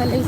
നല്ല ഈ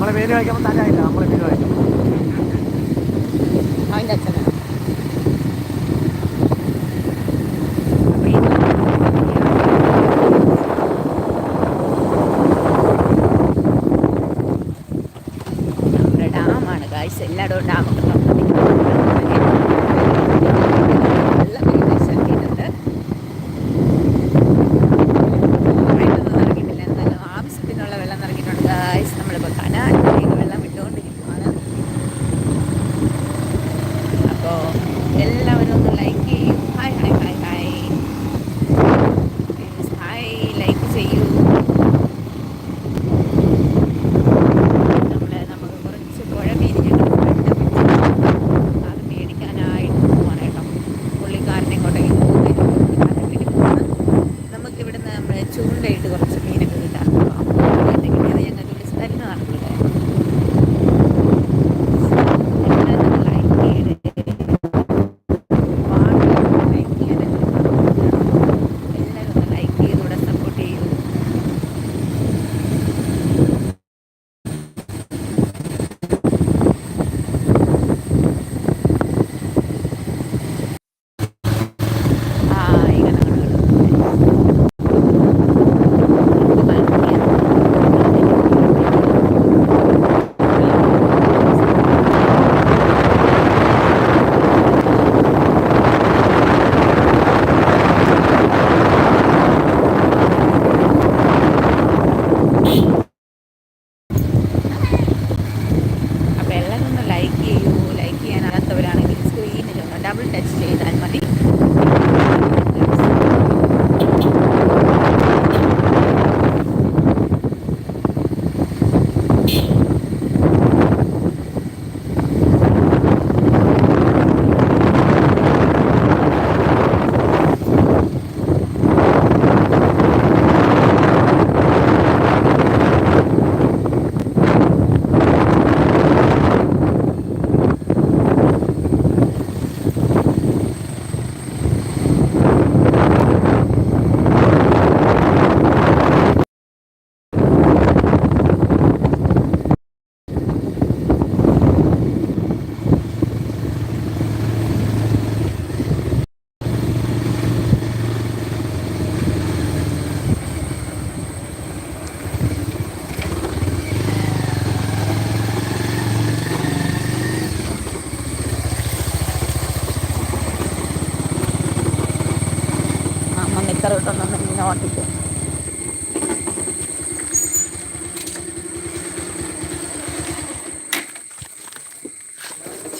നമ്മളെ പേര് കഴിക്കുമ്പോൾ തരായില്ല നമ്മളെ പേര് കഴിക്കുമ്പോൾ അതിന്റെ അച്ഛനാണ്. അപ്പോൾ എല്ലാവരും ഒന്ന് ലൈക്ക് ചെയ്യും. ഹായ് ഹായ്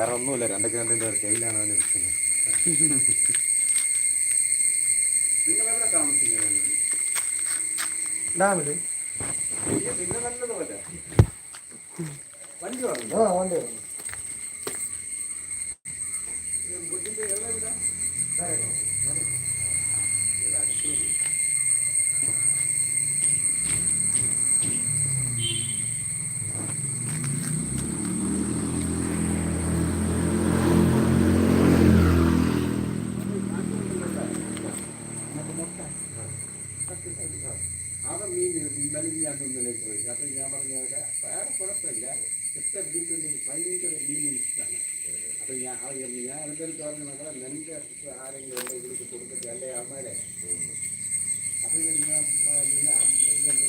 വേറെ ഒന്നുമില്ല രണ്ടൊക്കെ രണ്ടിന്റെ കയ്യിലാണ് അവന് ഇരിക്കുന്നത്. നിങ്ങളെവിടെ താമസിക്കുന്നത്? ഡാമിൽ. പിന്നെ നല്ലതുപോലെ. വണ്ടി വന്നു? ആ വണ്ടി അവൻ മീൻ മെലിഞ്ഞാത്തൊന്നിലേക്ക് പോയി അപ്പൊ ഞാൻ പറഞ്ഞു "അവിടെ വേറെ കുഴപ്പമില്ല എത്ര വീട്ടിൽ ഭയങ്കര മീൻ ഇഷ്ടമാണ് അപ്പൊ ഞാൻ ആ ഞാൻ എന്റെ അടുത്ത് പറഞ്ഞു മക്കളെ നിന്റെ ആരെങ്കിലും ഉണ്ടെങ്കിൽ വിളിച്ച് കൊടുത്തിട്ട് അല്ലേ അമ്മയുടെ അപ്പൊ ഞാൻ മ- ഞാൻ-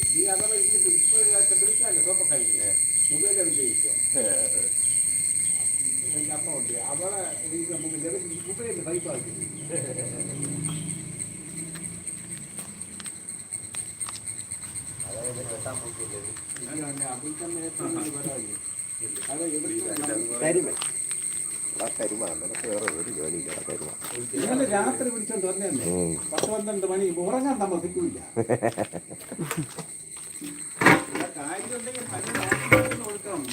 നീ അഥവാ ഇങ്ങോട്ട് ഇപ്പോഴത്തെ വിളിക്കാല്ലേ സോപ്പ കഴിക്കില്ലേ മൊബൈൽ എടുത്ത് ചോദിക്കുക എന്റെ അമ്മ ഉണ്ട് അവളെ മൊബൈൽ പൈസ ആക്കി കരിമ ആ കരിമ നിനക്ക് വേറെ ഒരു ജോലിയില്ല കരിമ ഇന്നലെ രാത്രി പിടിച്ചോണ്ട് വന്നേ ഉം. പത്ത് പന്ത്രണ്ട് മണി ഉറങ്ങാൻ താമസിക്കൂല കാര്യം ഉണ്ടെങ്കിൽ തന്നെ നോക്കിയിട്ട് കൊടുക്കണം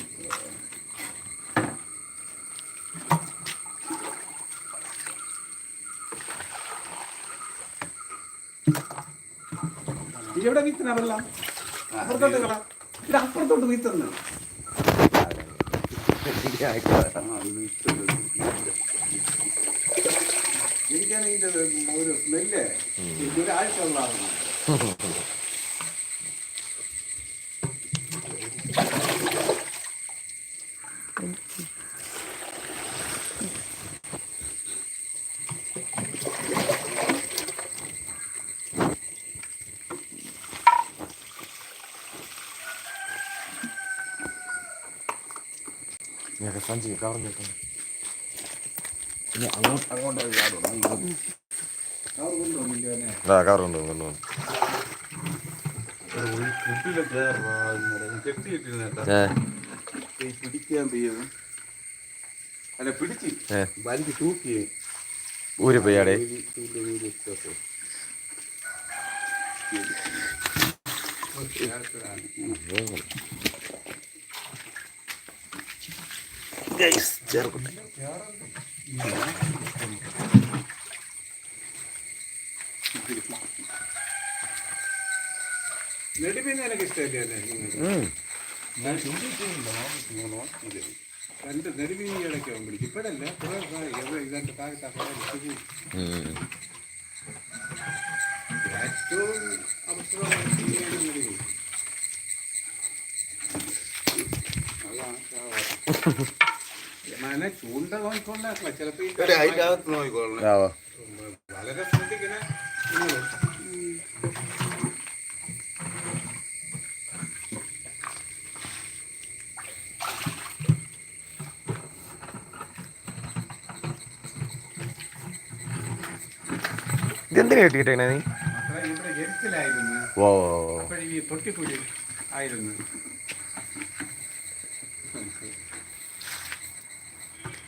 ഇവിടെ വീത്തന വെള്ളം അപ്പുറത്തോട്ട് കട. ഇത് അപ്പുറത്തോട്ട് വീത്തുന്നു എനിക്കാണ് ഇതിന്റെ ഒരു സ്മെല്ല് ഒരാഴ്ച ഉള്ളതാണ് ഞാൻ സഞ്ചി കവർ കേൾക്കുന്നു ഇനി അങ്ങോട്ട് അങ്ങോട്ട് കെട്ടിയിട്ടിരുന്നേട്ടാ ഏ. ഈ പിടിക്കാൻ പെയ്യും അല്ല പിടിച്ച്. ഏ. തൂക്കി. ഊരി പോയാടെ ഊരി, തൂക്കി വെച്ചപ്പോ. ചേർക്കട്ടെ നെടുമീൻ എനിക്ക് ഇഷ്ടമല്ലേ രണ്ട് നെടുമീൻ ഇടയ്ക്ക് ആകുമ്പോൾ പിടിക്കും ഇപ്പോഴല്ല കുറേ എവിടെ ഇതിന്റെ ഭാഗത്തൊക്കെ ഉം. ഏറ്റവും അവസരമാണ് നെടുമീൻ അതാണ് ചൂണ്ട നോക്കിക്കൊണ്ടാക്കില്ല. ചിലപ്പോ ഈ ആ ആവോ വളരെ ശ്രദ്ധിക്കണേ. നിങ്ങൾ. ഇതെന്തിനാ കെട്ടിയിട്ടേനെ നീ? മക്കളെ ഇവിടെ എരിച്ചിലായിരുന്നു ഓ അപ്പോഴീ തൊട്ടിക്കുഴി ആയിരുന്നു ആ വെള്ളം തീർന്നായിരുന്നു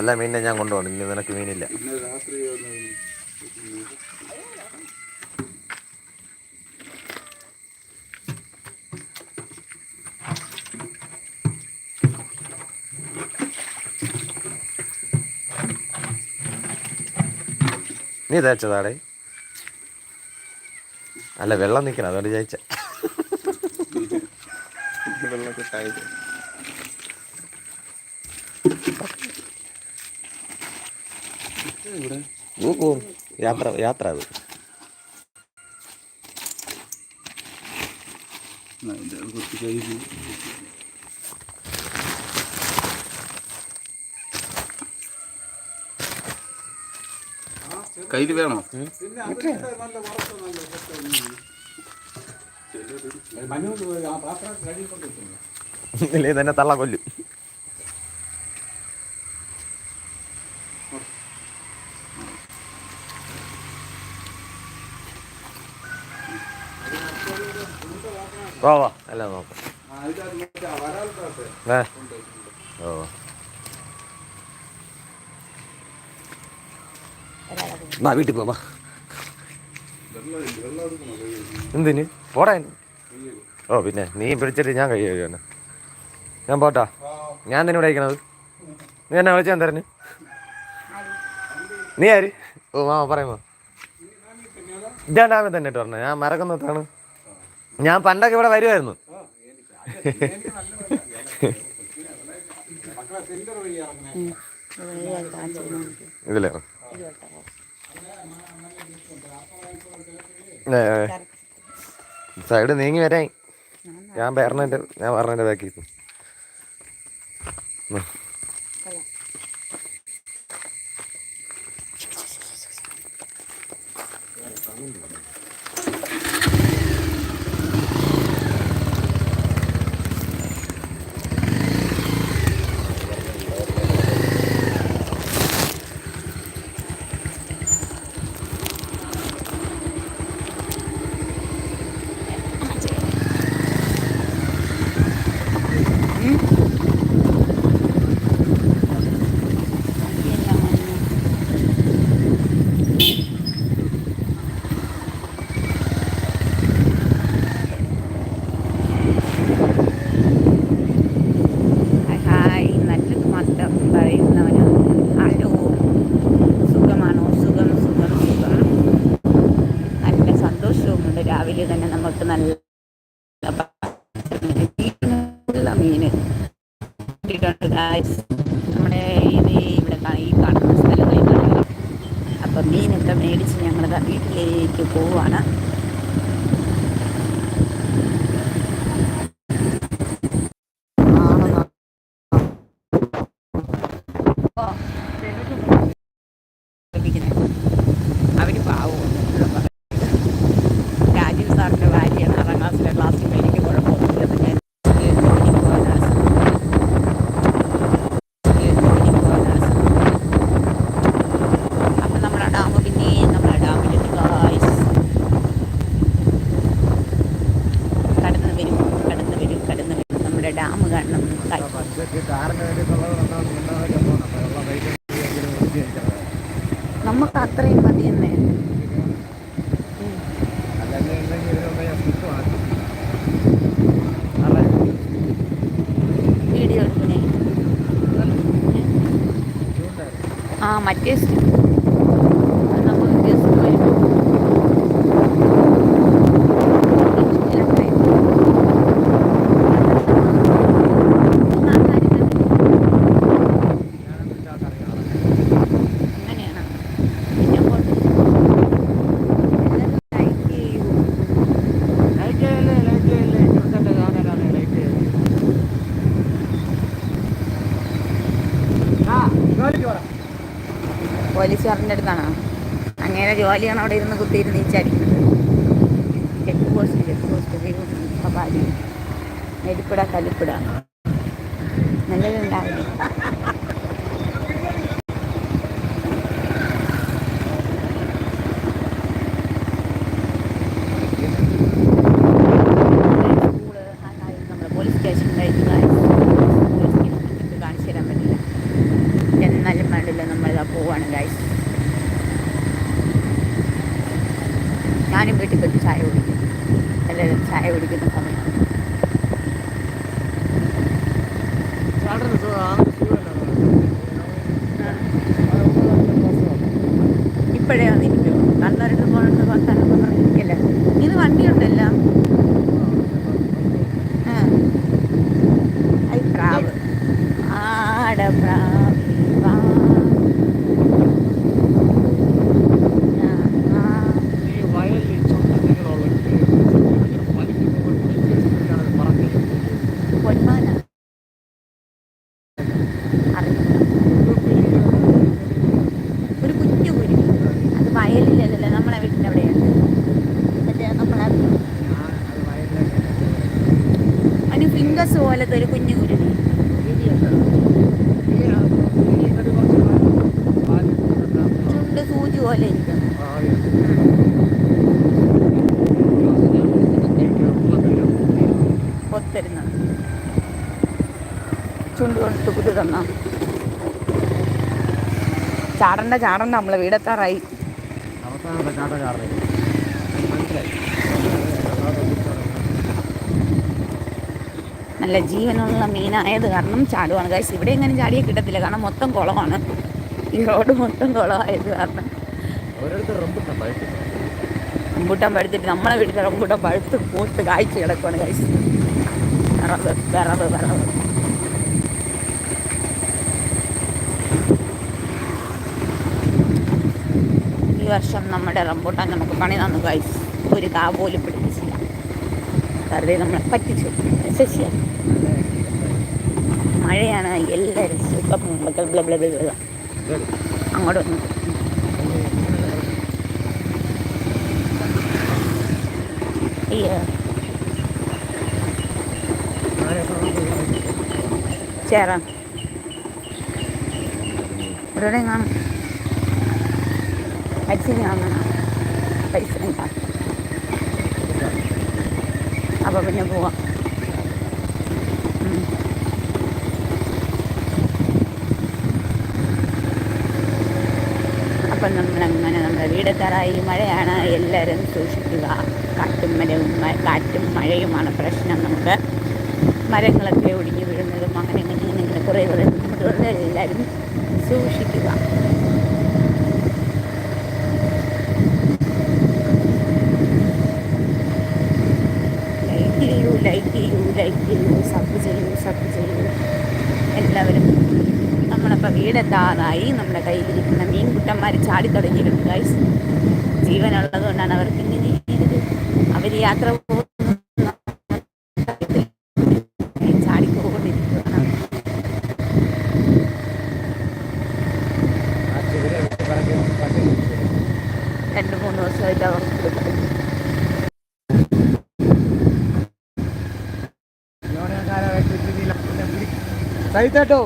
വെള്ളം മീനിനെ ഞാൻ കൊണ്ടുപോകണം. ഇനി നിനക്ക് മീനില്ല. നീ തേച്ചതാടേ അല്ല വെള്ളം നിൽക്കണം. അതുകൊണ്ട് ചോദിച്ച വെള്ളമൊക്കെ ഇവിടെ യാത്ര യാത്ര അത്. കയ്യിൽ കയ്യിൽ വേണോ? ഇല്ലേ തന്നെ തള്ള കൊല്ലും. വാ അല്ല നോക്കാം. ഏ ഓ വാ വീട്ടിൽ പോ വാ. എന്തിന്? പോടാ ഓ പിന്നെ നീ പിടിച്ചിട്ട് ഞാൻ കൈ ഞാൻ പോട്ടാ. ഞാൻ തന്നെ ഇവിടെ അയക്കണത് നീ എന്നെ വിളിച്ചാൽ തരണ് നീ ആര്? ഓ മാമ പറയുമോ ഇതാണ്ടാമേ തന്നെ ഇട്ട് പറഞ്ഞ ഞാൻ മറക്കുന്നതാണ് ഞാൻ പണ്ടൊക്കെ ഇവിടെ വരുമായിരുന്നു ഇതിലേ. സൈഡ് നീങ്ങി വരാൻ. ഞാൻ പറഞ്ഞ ഞാൻ പറഞ്ഞതിന്റെ ബാക്കി നല്ല മീന് കിട്ടിയിട്ടുണ്ട്. നമ്മുടെ ഇത് ഇവിടെ ഈ കാണുന്ന സ്ഥലങ്ങളിൽ കാണുക അപ്പം മീനൊക്കെ മേടിച്ച് ഞങ്ങൾ വീട്ടിലേക്ക് പോവാണ് വീഡിയോ എടുക്കണേ ആ മറ്റേ സ്റ്റ്- അത് നമ്മൾ ഗസ്റ്റ് വരുമ്പോൾ അങ്ങനെയാണ് പിന്നെ അങ്ങോട്ട് എല്ലാവരും ലൈക്ക് ചെയ്യൂ ലൈറ്റ് ചെയ്യല്ലേ ലൈറ്റ് ചെയ്യല്ലേ ഇവിടുത്തെ ചാനലാണ് ലൈറ്റ് ചെയ്യല്ലേ ആ ജോലിക്ക് പോടാ പോലീസുകാരന്റെ അടുത്താണോ. അങ്ങനെ ജോലിയാണ് അവിടെ ഇരുന്ന് കുത്തിയിരുന്ന് ഈച്ചടിക്കുന്നത് ചെക്ക് പോസ്റ്റ് ചെക്ക് പോസ്റ്റ്. നെരിപ്പിട കലിപ്പിട നല്ലതുണ്ടാവില്ല? ചായ കുടിക്കുന്ന സമയമാണ്. arriba. ചാടണ്ട ചാടണ്ട നമ്മളെ വീടെത്താറായി. നല്ല ജീവനുള്ള മീനായത് കാരണം ചാടുവാണ്. കാശ് ഇവിടെ എങ്ങനെ ചാടിയേ കിട്ടത്തില്ല. കാരണം മൊത്തം കുളമാണ്. ഈ റോഡ് മൊത്തം കുളമായത് കാരണം. റംബൂട്ടാൻ പഴുത്തിട്ട് നമ്മളെ വീട്ടിലെ റംബൂട്ടാൻ പഴുത്ത് പൂത്ത് കാഴ്ച കിടക്കുവാണ് കാശ് വിറവ് വിറവ് വിറവ്. വർഷം നമ്മുടെ റംബൂട്ടാൻ നമുക്ക് പണി തന്നു ഗൈസ് ഒരു കാ പോലും പിടിപ്പിച്ചില്ല. വെറുതെ നമ്മളെ പറ്റിച്ചു. ശശിയ. മഴയാണ് എല്ലാവരും സൂപ്പർ. അങ്ങോട്ട് വന്നു. അയ്യോ. ഇവിടെ കാണും അച്ഛൻ കാണണം പൈസ കാണും അപ്പോൾ പിന്നെ പോവാം. അപ്പം നമ്മളങ്ങനെ നമ്മുടെ വീടെത്താറായി മഴയാണ്. എല്ലാവരും സൂക്ഷിക്കുക. കാറ്റും മരവും കാറ്റും മഴയുമാണ് പ്രശ്നം. നമുക്ക് മരങ്ങളൊക്കെ ഒടിഞ്ഞു വീഴുന്നതും അങ്ങനെ ഇങ്ങനെ ഇങ്ങനെ കുറേ കുറേ എല്ലാവരും സൂക്ഷിക്കുക ലൈക്ക് ചെയ്യൂ ലൈക്ക് ചെയ്യൂ സബ് ചെയ്യൂ സബ് ചെയ്യൂ എല്ലാവരും നമ്മളപ്പോൾ വീടെത്താറായി. നമ്മുടെ കയ്യിലിരിക്കുന്ന മീൻകുട്ടന്മാർ ചാടി ഗൈസ് ജീവനുള്ളത് കൊണ്ടാണ് അവർക്ക് ഇങ്ങനെ അവർ യാത്ര പോകുന്ന సైతేటో